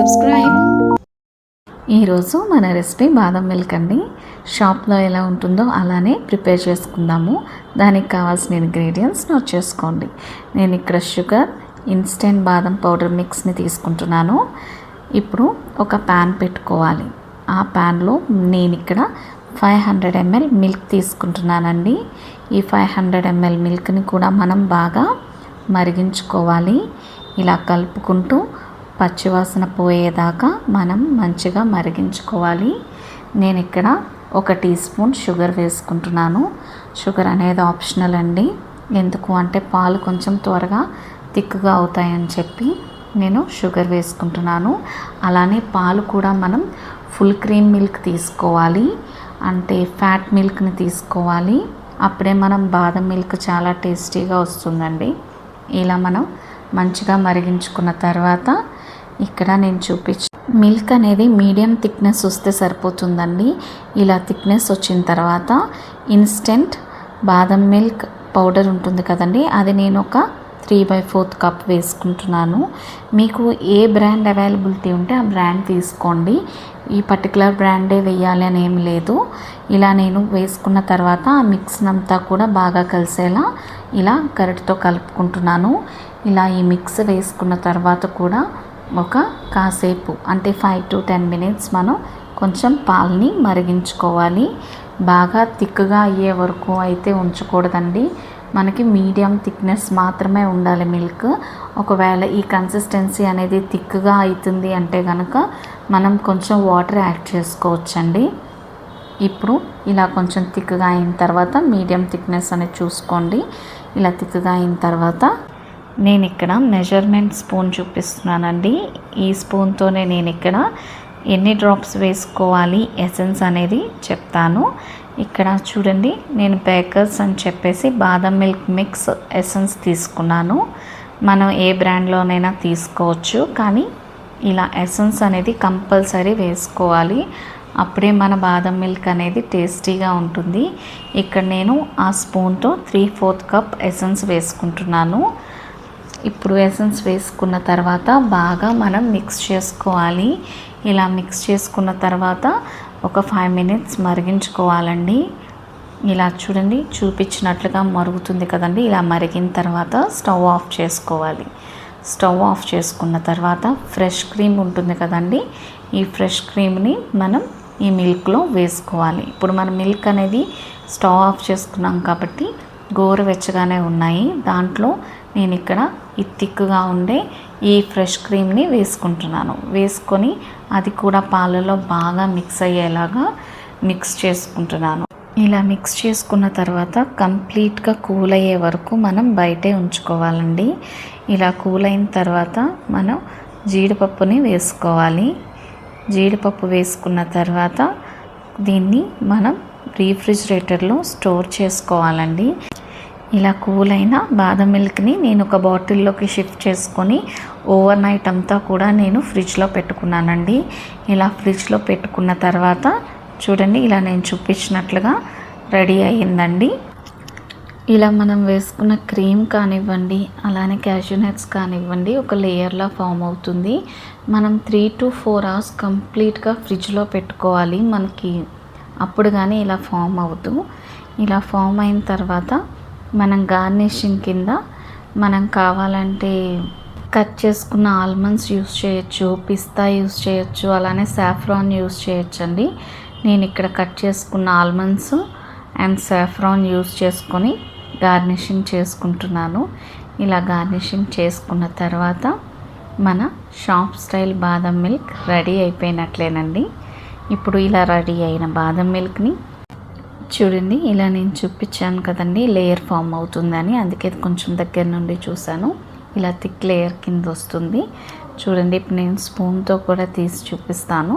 Subscribe ఈరోజు మన recipe బాదం మిల్క్ అండి. షాప్లో ఎలా ఉంటుందో అలానే ప్రిపేర్ చేసుకుందాము. దానికి కావాల్సిన ఇంగ్రీడియంట్స్ నోట్ చేసుకోండి. నేను ఇక్కడ షుగర్ ఇన్స్టెంట్ బాదం పౌడర్ మిక్స్ని తీసుకుంటున్నాను. ఇప్పుడు ఒక ప్యాన్ పెట్టుకోవాలి. ఆ ప్యాన్లో నేను ఇక్కడ ఫైవ్ హండ్రెడ్ ఎంఎల్ మిల్క్ తీసుకుంటున్నానండి. ఈ ఫైవ్ హండ్రెడ్ ఎంఎల్ మిల్క్ని కూడా మనం బాగా మరిగించుకోవాలి. ఇలా కలుపుకుంటూ పచ్చివాసన పోయేదాకా మనం మంచిగా మరిగించుకోవాలి. నేను ఇక్కడ ఒక టీ స్పూన్ షుగర్ వేసుకుంటున్నాను. షుగర్ అనేది ఆప్షనల్ అండి. ఎందుకు అంటే పాలు కొంచెం త్వరగా తిక్కుగా అవుతాయని చెప్పి నేను షుగర్ వేసుకుంటున్నాను. అలానే పాలు కూడా మనం ఫుల్ క్రీమ్ మిల్క్ తీసుకోవాలి. అంటే ఫ్యాట్ మిల్క్ని తీసుకోవాలి. అప్పుడే మనం బాదం మిల్క్ చాలా టేస్టీగా వస్తుందండి. ఇలా మనం మంచిగా మరిగించుకున్న తర్వాత ఇక్కడ నేను చూపించు మిల్క్ అనేది మీడియం థిక్నెస్ వస్తే సరిపోతుందండి. ఇలా థిక్నెస్ వచ్చిన తర్వాత ఇన్స్టెంట్ బాదం మిల్క్ పౌడర్ ఉంటుంది కదండి. అది నేను ఒక త్రీ బై ఫోర్త్ కప్ వేసుకుంటున్నాను. మీకు ఏ బ్రాండ్ అవైలబిలిటీ ఉంటే ఆ బ్రాండ్ తీసుకోండి. ఈ పర్టికులర్ బ్రాండే వేయాలి అని ఏం లేదు. ఇలా నేను వేసుకున్న తర్వాత ఆ మిక్స్ అంతా కూడా బాగా కలిసేలా ఇలా గరిటతో కలుపుకుంటున్నాను. ఇలా ఈ మిక్స్ వేసుకున్న తర్వాత కూడా ఒక కాసేపు అంటే ఫైవ్ టు టెన్ మినిట్స్ మనం కొంచెం పాలని మరిగించుకోవాలి. బాగా థిక్గా అయ్యే వరకు అయితే ఉంచకూడదండి. మనకి మీడియం థిక్నెస్ మాత్రమే ఉండాలి మిల్క్. ఒకవేళ ఈ కన్సిస్టెన్సీ అనేది థిక్గా అవుతుంది అంటే కనుక మనం కొంచెం వాటర్ యాడ్ చేసుకోవచ్చండి. ఇప్పుడు ఇలా కొంచెం థిక్గా అయిన తర్వాత మీడియం థిక్నెస్ అనేది చూసుకోండి. ఇలా థిక్గా అయిన తర్వాత నేను ఇక్కడ మెజర్మెంట్ స్పూన్ చూపిస్తున్నానండి. ఈ స్పూన్తోనే నేను ఇక్కడ ఎన్ని డ్రాప్స్ వేసుకోవాలి ఎసెన్స్ అనేది చెప్తాను. ఇక్కడ చూడండి నేను బేకర్స్ అని చెప్పేసి బాదం మిల్క్ మిక్స్ ఎసెన్స్ తీసుకున్నాను. మనం ఏ బ్రాండ్లోనైనా తీసుకోవచ్చు కానీ ఇలా ఎసెన్స్ అనేది కంపల్సరీ వేసుకోవాలి. అప్పుడే మన బాదం మిల్క్ అనేది టేస్టీగా ఉంటుంది. ఇక్కడ నేను ఆ స్పూన్తో త్రీ ఫోర్త్ కప్ ఎసెన్స్ వేసుకుంటున్నాను. ఇప్పుడు ఎసెన్స్ వేసుకున్న తర్వాత బాగా మనం మిక్స్ చేసుకోవాలి. ఇలా మిక్స్ చేసుకున్న తర్వాత ఒక ఫైవ్ మినిట్స్ మరిగించుకోవాలండి. ఇలా చూడండి చూపించినట్లుగా మరుగుతుంది కదండి. ఇలా మరిగిన తర్వాత స్టవ్ ఆఫ్ చేసుకోవాలి. స్టవ్ ఆఫ్ చేసుకున్న తర్వాత ఫ్రెష్ క్రీమ్ ఉంటుంది కదండి. ఈ ఫ్రెష్ క్రీమ్ని మనం ఈ మిల్క్లో వేసుకోవాలి. ఇప్పుడు మన మిల్క్ అనేది స్టవ్ ఆఫ్ చేసుకున్నాం కాబట్టి గోరువెచ్చగానే ఉన్నాయి. దాంట్లో నేను ఇక్కడ ఈ థిక్గా ఉండే ఈ ఫ్రెష్ క్రీమ్ని వేసుకుంటున్నాను. వేసుకొని అది కూడా పాలలో బాగా మిక్స్ అయ్యేలాగా మిక్స్ చేసుకుంటున్నాను. ఇలా మిక్స్ చేసుకున్న తర్వాత కంప్లీట్గా కూల్ అయ్యే వరకు మనం బయటే ఉంచుకోవాలండి. ఇలా కూల్ అయిన తర్వాత మనం జీడిపప్పుని వేసుకోవాలి. జీడిపప్పు వేసుకున్న తర్వాత దీన్ని మనం రీఫ్రిజిరేటర్లో స్టోర్ చేసుకోవాలండి. ఇలా కూల్ అయిన బాదం మిల్క్ని నేను ఒక బాటిల్లోకి షిఫ్ట్ చేసుకొని ఓవర్ నైట్ అంతా కూడా నేను ఫ్రిడ్జ్లో పెట్టుకున్నానండి. ఇలా ఫ్రిడ్జ్లో పెట్టుకున్న తర్వాత చూడండి ఇలా నేను చూపించినట్లుగా రెడీ అయ్యిందండి. ఇలా మనం వేసుకున్న క్రీమ్ కానివ్వండి అలానే క్యాషూనట్స్ కానివ్వండి ఒక లేయర్లా ఫామ్ అవుతుంది. మనం త్రీ టు ఫోర్ అవర్స్ కంప్లీట్గా ఫ్రిడ్జ్లో పెట్టుకోవాలి మనకి. అప్పుడు కానీ ఇలా ఫామ్ అవుతూ ఇలా ఫామ్ అయిన తర్వాత మనం గార్నిషింగ్ కింద మనం కావాలంటే కట్ చేసుకున్న ఆల్మండ్స్ యూస్ చేయొచ్చు పిస్తా యూస్ చేయొచ్చు అలానే సాఫ్రాన్ యూస్ చేయొచ్చండి. నేను ఇక్కడ కట్ చేసుకున్న ఆల్మండ్స్ అండ్ సాఫ్రాన్ యూస్ చేసుకొని గార్నిషింగ్ చేసుకుంటున్నాను. ఇలా గార్నిషింగ్ చేసుకున్న తర్వాత మన షాప్ స్టైల్ బాదం మిల్క్ రెడీ అయిపోయినట్లేనండి. ఇప్పుడు ఇలా రెడీ అయిన బాదం మిల్క్ని చూడండి ఇలా నేను చూపించాను కదండి లేయర్ ఫామ్ అవుతుందని అందుకే కొంచెం దగ్గర నుండి చూశాను. ఇలా థిక్ లేయర్ కింద వస్తుంది. చూడండి ఇప్పుడు నేను స్పూన్తో కూడా తీసి చూపిస్తాను.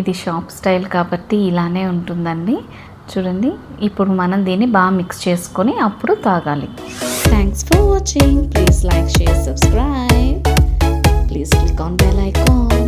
ఇది షాప్ స్టైల్ కాబట్టి ఇలానే ఉంటుందండి. చూడండి ఇప్పుడు మనం దీన్ని బాగా మిక్స్ చేసుకొని అప్పుడు తాగాలి. Thanks for watching please like share subscribe please click on bell icon